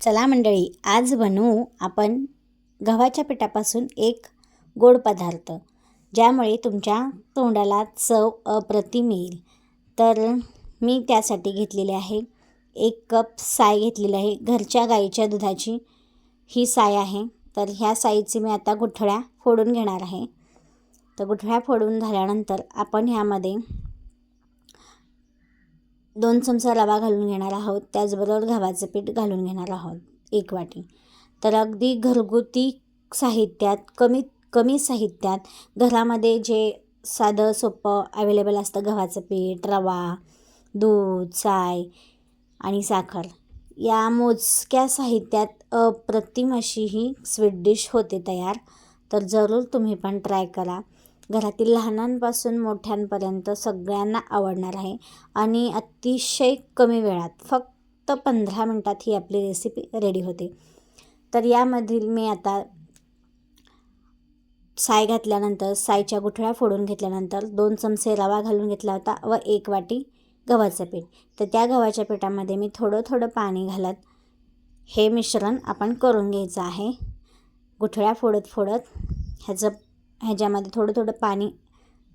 चला मंडळी आज बनवू आपण गव्हाच्या पिठापासून एक गोड पदार्थ ज्यामुळे तुमच्या तोंडाला चव अप्रतिम येईल. तर मी त्यासाठी घेतलेले आहे एक कप साय घेतलेली आहे. घरच्या गाईच्या दुधाची ही साय आहे. तर ह्या साईची मी आता गुठळ्या फोडून घेणार आहे. तर गुठळ्या फोडून झाल्यानंतर आपण ह्यामध्ये दोन चमचा रवा घालून घेणार आहोत. त्याचबरोबर गव्हाचं पीठ घालून घेणार आहोत. एक वाटी. तर अगदी घरगुती साहित्यात कमीत कमी साहित्यात घरामध्ये जे साधं सोपं अवेलेबल असतं गव्हाचं पीठ रवा दूध साय आणि साखर या मोजक्या साहित्यात अप्रतिम अशी ही स्वीट डिश होते तयार. तर जरूर तुम्ही पण ट्राय करा. घरातील लहानांपासून मोठ्यांपर्यंत सगळ्यांना आवडणार आहे. आणि अतिशय कमी वेळात फक्त पंधरा मिनटात ही आपली रेसिपी रेडी होते. तर यामधील मी आता साय घातल्यानंतर सायच्या गुठळ्या फोडून घेतल्यानंतर दोन चमचे रवा घालून घेतला होता व एक वाटी गव्हाचं पीठ. तर त्या गव्हाच्या पिठामध्ये मी थोडं थोडं पाणी घालत हे मिश्रण आपण करून घ्यायचं आहे. गुठळ्या फोडत फोडत ह्याचं ह्याच्यामध्ये थोडं थोडं पाणी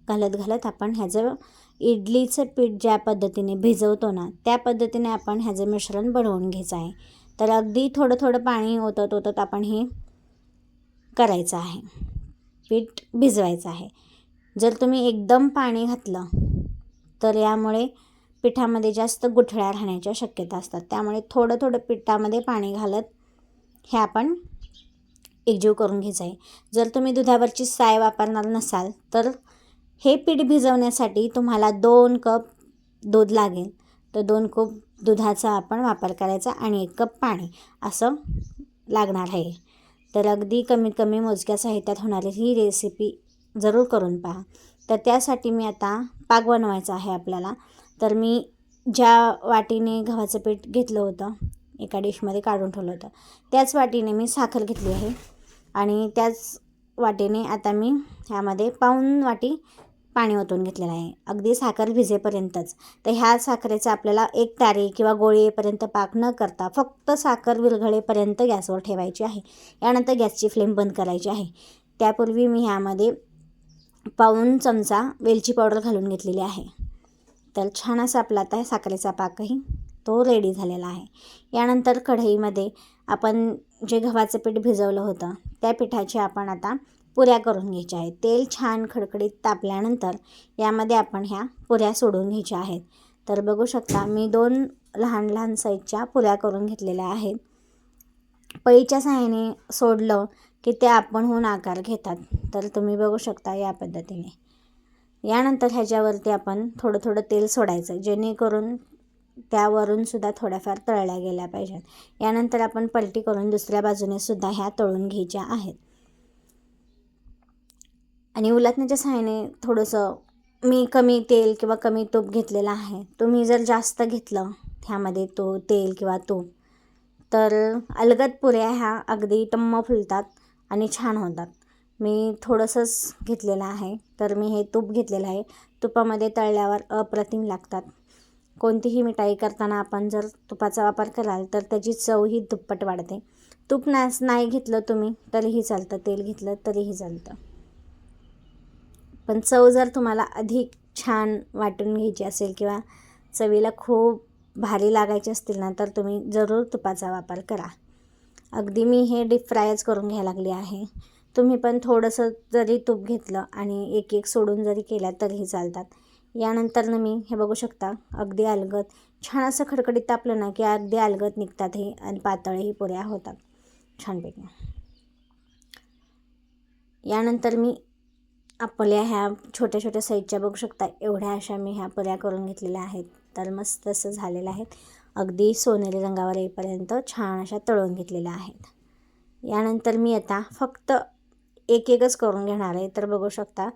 घालत घालत आपण ह्याचं इडलीचं पीठ ज्या पद्धतीने भिजवतो ना त्या पद्धतीने आपण ह्याचं मिश्रण बनवून घ्यायचं आहे. तर अगदी थोडं थोडं पाणी ओतत ओतत आपण हे करायचं आहे. पीठ भिजवायचं आहे. जर तुम्ही एकदम पाणी घातलं तर यामुळे पिठामध्ये जास्त गुठळ्या राहण्याच्या शक्यता असतात. त्यामुळे थोडं थोडं पिठामध्ये पाणी घालत हे आपण एकजीव करून घ्यायचा आहे. जर तुम्ही दुधावरची साय वापरणार नसाल तर हे पीठ भिजवण्यासाठी तुम्हाला दोन कप दूध लागेल. तर दोन कप दुधाचा आपण वापर करायचा आणि एक कप पाणी असं लागणार आहे. तर अगदी कमीत कमी मोजक्या साहित्यात होणारी ही रेसिपी जरूर करून पहा. तर त्यासाठी मी आता पाक बनवायचा आहे आपल्याला. तर मी ज्या वाटीने गव्हाचं पीठ घेतलं होतं एका डिशमध्ये काढून ठेवलं होतं त्याच वाटीने मी साखर घेतली आहे. आणि त्याच वाटीने आता मी ह्यामध्ये पाऊन वाटी पाणी ओतून घेतलेलं आहे. अगदी साखर भिजेपर्यंतच. तर ह्या साखरेचा आपल्याला एक तारे किंवा गोळी येईपर्यंत पाक न करता फक्त साखर विरघळेपर्यंत गॅसवर ठेवायची आहे. यानंतर गॅसची फ्लेम बंद करायची आहे. त्यापूर्वी मी ह्यामध्ये पाऊन चमचा वेलची पावडर घालून घेतलेली आहे. तर छान असा आपला आता साखरेचा पाकही तो रेडी झालेला आहे. यानंतर कढईमध्ये आपण जे गव्हाचं पीठ भिजवलं होतं त्या पिठाची आपण आता पुऱ्या करून घ्यायच्या आहेत. तेल छान खडखडीत तापल्यानंतर यामध्ये आपण ह्या पुऱ्या सोडून घ्यायच्या आहेत. तर बघू शकता मी दोन लहान लहान साईजच्या पुऱ्या करून घेतलेल्या आहेत. पळीच्या सहाय्याने सोडलं की ते आपणहून आकार घेतात. तर तुम्ही बघू शकता या पद्धतीने. यानंतर ह्याच्यावरती आपण थोडं थोडं तेल सोडायचं जेणेकरून त्यावरून सुद्धा थोड्याफार तळल्या गेल्या पाहिजेत. यानंतर आपण पलटी करून दुसऱ्या बाजूने सुद्धा ह्या तळून घ्यायच्या आहेत. आणि उलटण्याच्या सहाय्याने थोडंसं मी कमी तेल किंवा कमी तूप घेतलेलं आहे. तुम्ही जर जास्त घेतलं ह्यामध्ये तो तेल किंवा तूप तर अलगद पुऱ्या ह्या अगदी टम्म फुलतात आणि छान होतात. मी थोडंसंच घेतलेलं आहे. तर मी हे तूप घेतलेलं आहे. तुपामध्ये तळल्यावर अप्रतिम लागतात. कोणतीही मिठाई करताना आपण जर तुपाचा वापर कराल तर त्याची चवही दुप्पट वाढते. तूप नास नाही घेतलं तुम्ही तरीही चालतं. तेल घेतलं तरीही चालतं. पण चव जर तुम्हाला अधिक छान वाटून घ्यायची असेल किंवा चवीला खूप भारी लागायची असतील ना तर तुम्ही जरूर तुपाचा वापर करा. अगदी मी हे डीप फ्रायच करून घ्यायला लागली आहे. तुम्ही पण थोडंसं जरी तूप घेतलं आणि एक एक सोडून जरी केल्या तरीही चालतात. यानंतरनं मी हे बघू शकता अगदी अलगत छान असं खडखडीत तापलं ना की अगदी अलगत निघतात हे आणि पातळही पुऱ्या होतात. छानपैकी यानंतर मी आपल्या ह्या छोट्या छोट्या साईजच्या बघू शकता एवढ्या अशा मी ह्या पुऱ्या करून घेतलेल्या आहेत. तर मस्त असं झालेलं आहेत. अगदी सोनेरी रंगावर येईपर्यंत छान अशा तळून घेतलेल्या आहेत. यानंतर मी आता फक्त एक एकच करून घेणार आहे. तर बघू शकता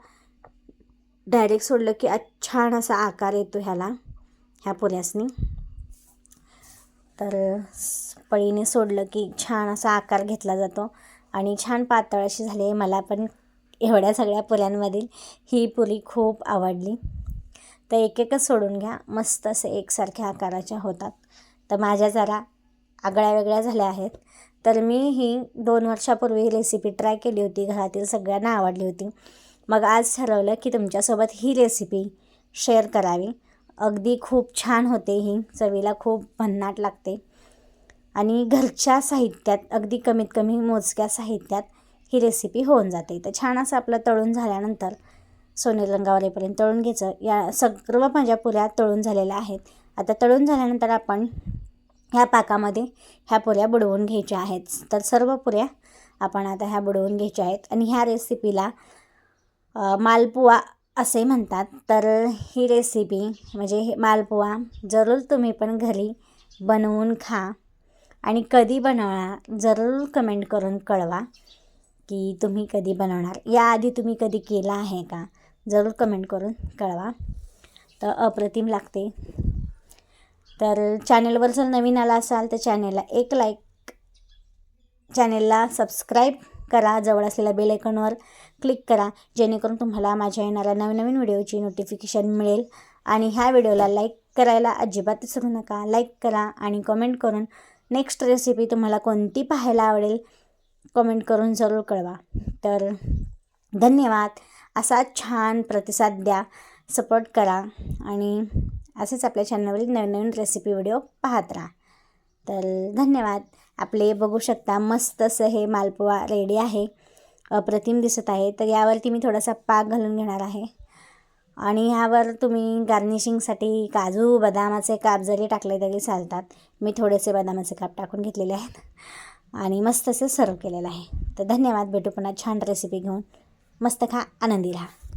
डायरेक्ट सोडलं की छान असा आकार येतो ह्याला ह्या पुऱ्यासनी. तर पळीने सोडलं की छान असा आकार घेतला जातो आणि छान पातळ अशी झाली आहे. मला पण एवढ्या सगळ्या पुऱ्यांमधील ही पुरी खूप आवडली. तर एक एकच सोडून घ्या. मस्त असे एकसारख्या आकाराच्या होतात. तर माझ्या जरा आगळ्या वेगळ्या झाल्या आहेत. तर मी ही दोन वर्षापूर्वी ही रेसिपी ट्राय केली होती. घरातील सगळ्यांना आवडली होती. मग आज ठरवलं की तुमच्यासोबत ही रेसिपी शेअर करावी. अगदी खूप छान होते ही. चवीला खूप भन्नाट लागते. आणि घरच्या साहित्यात अगदी कमीत कमी मोजक्या साहित्यात ही रेसिपी होऊन जाते. तर छान असं आपलं तळून झाल्यानंतर सोनेरी रंगावरेपर्यंत तळून घ्यायचं. या सर्व माझ्या पुऱ्या तळून झालेल्या आहेत. आता तळून झाल्यानंतर आपण ह्या पाकामध्ये ह्या पुऱ्या बुडवून घ्यायच्या आहेत. तर सर्व पुऱ्या आपण आता ह्या बुडवून घ्यायच्या आहेत. आणि ह्या रेसिपीला मालपुवा असे म्हणतात. तर ही रेसिपी म्हणजे हे मालपुवा जरूर तुम्ही पण घरी बनवून खा आणि कधी बनवणार जरूर कमेंट करून कळवा की तुम्ही कधी बनवणार. याआधी तुम्ही कधी केला आहे का जरूर कमेंट करून कळवा. तर अप्रतिम लागते. तर चॅनलवर जर नवीन आला असाल तर चॅनेलला एक लाईक चॅनेलला सबस्क्राईब करा जवळ असलेल्या बेल आयकॉनवर क्लिक करा जेणेकरून तुम्हाला माझ्या येणाऱ्या नवीन नवीन व्हिडिओची नोटिफिकेशन मिळेल. आणि ह्या व्हिडिओला लाईक करायला अजिबात विसरू नका. लाईक करा आणि कमेंट करून नेक्स्ट रेसिपी तुम्हाला कोणती पाहायला आवडेल कमेंट करून जरूर कळवा. तर धन्यवाद. असा छान प्रतिसाद द्या सपोर्ट करा आणि असेच आपल्या चॅनलवरील नवीन नवीन रेसिपी व्हिडिओ पाहत राहा. तर धन्यवाद. आपले बघू शकता मस्त असं हे मालपुवा रेडी आहे. अप्रतिम दिसत आहे. तर यावरती मी थोडासा पाक घालून घेणार आहे. आणि ह्यावर तुम्ही गार्निशिंगसाठी काजू बदामाचे काप जरी टाकले तरी चालतात. मी थोडेसे बदामाचे काप टाकून घेतलेले आहेत. आणि मस्त असं सर्व केलेलं आहे. तर धन्यवाद. भेटू पुन्हा छान रेसिपी घेऊन. मस्त खा आनंदी राहा.